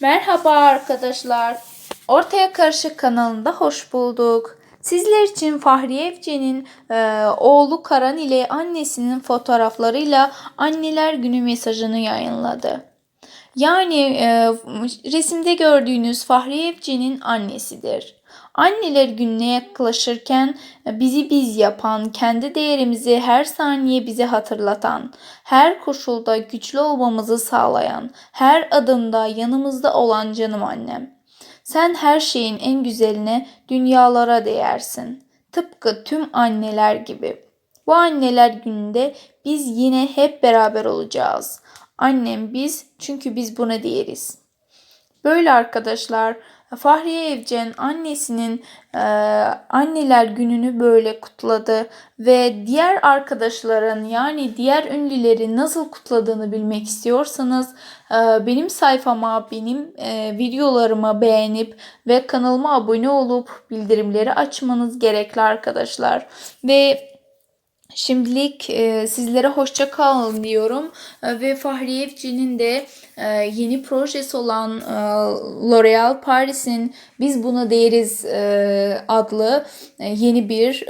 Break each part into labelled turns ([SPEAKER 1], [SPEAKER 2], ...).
[SPEAKER 1] Merhaba arkadaşlar. Ortaya Karışık kanalında hoş bulduk. Sizler için Fahriye Evcen'in e, oğlu Karan ile annesinin fotoğraflarıyla Anneler Günü mesajını yayınladı. Yani e, resimde gördüğünüz Fahriye Evcen'in annesidir. Anneler gününe yaklaşırken bizi biz yapan, kendi değerimizi her saniye bize hatırlatan, her koşulda güçlü olmamızı sağlayan, her adımda yanımızda olan canım annem. Sen her şeyin en güzeline, dünyalara değersin. Tıpkı tüm anneler gibi. Bu anneler gününde biz yine hep beraber olacağız. Annem biz çünkü biz buna değeriz. Böyle arkadaşlar Fahriye Evcen annesinin e, anneler gününü böyle kutladı ve diğer arkadaşların yani diğer ünlüleri nasıl kutladığını bilmek istiyorsanız e, benim sayfama benim e, videolarımı beğenip ve kanalıma abone olup bildirimleri açmanız gerekli arkadaşlar. Ve Şimdilik e, sizlere hoşça kalın diyorum. E, ve Fahriye Evcen'in de e, yeni projesi olan e, L'Oréal Paris'in Biz Buna Değeriz e, adlı yeni bir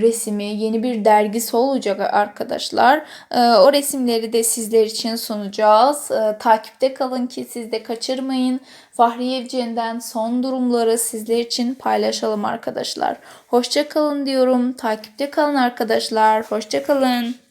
[SPEAKER 1] resmi, yeni bir dergisi olacak arkadaşlar. O resimleri de sizler için sunacağız. Takipte kalın ki siz de kaçırmayın. Fahriye Evcen'den son durumları sizler için paylaşalım arkadaşlar. Hoşça kalın diyorum. Takipte kalın arkadaşlar. Hoşça kalın.